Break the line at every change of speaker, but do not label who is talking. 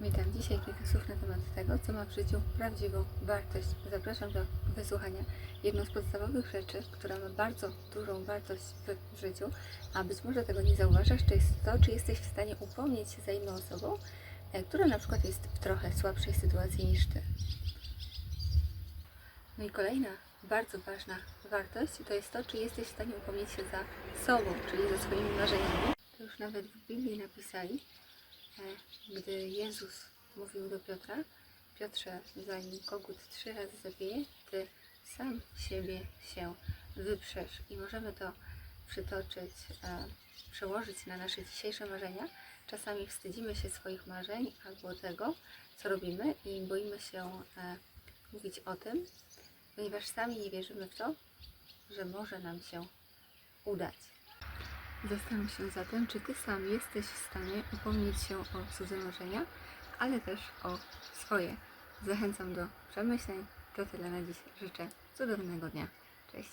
Witam. Dzisiaj kilka słów na temat tego, co ma w życiu prawdziwą wartość. Zapraszam do wysłuchania. Jedną z podstawowych rzeczy, która ma bardzo dużą wartość w życiu, a być może tego nie zauważasz, to jest to, czy jesteś w stanie upomnieć się za inną osobą, e, która na przykład jest w trochę słabszej sytuacji niż ty. No i kolejna bardzo ważna wartość to jest to, czy jesteś w stanie upomnieć się za sobą, czyli za swoimi marzeniami. To już nawet w Biblii napisali, gdy Jezus mówił do Piotra, Piotrze, zanim kogut trzy razy zabije, ty sam siebie się wyprzesz. I możemy to przytoczyć, e, przełożyć na nasze dzisiejsze marzenia. Czasami wstydzimy się swoich marzeń albo tego, co robimy i boimy się e, mówić o tym, ponieważ sami nie wierzymy w to, że może nam się udać. Zastanów się zatem, czy Ty sam jesteś w stanie upomnieć się o cudze marzenia, ale też o swoje. Zachęcam do przemyśleń. To tyle na dziś. Życzę cudownego dnia. Cześć.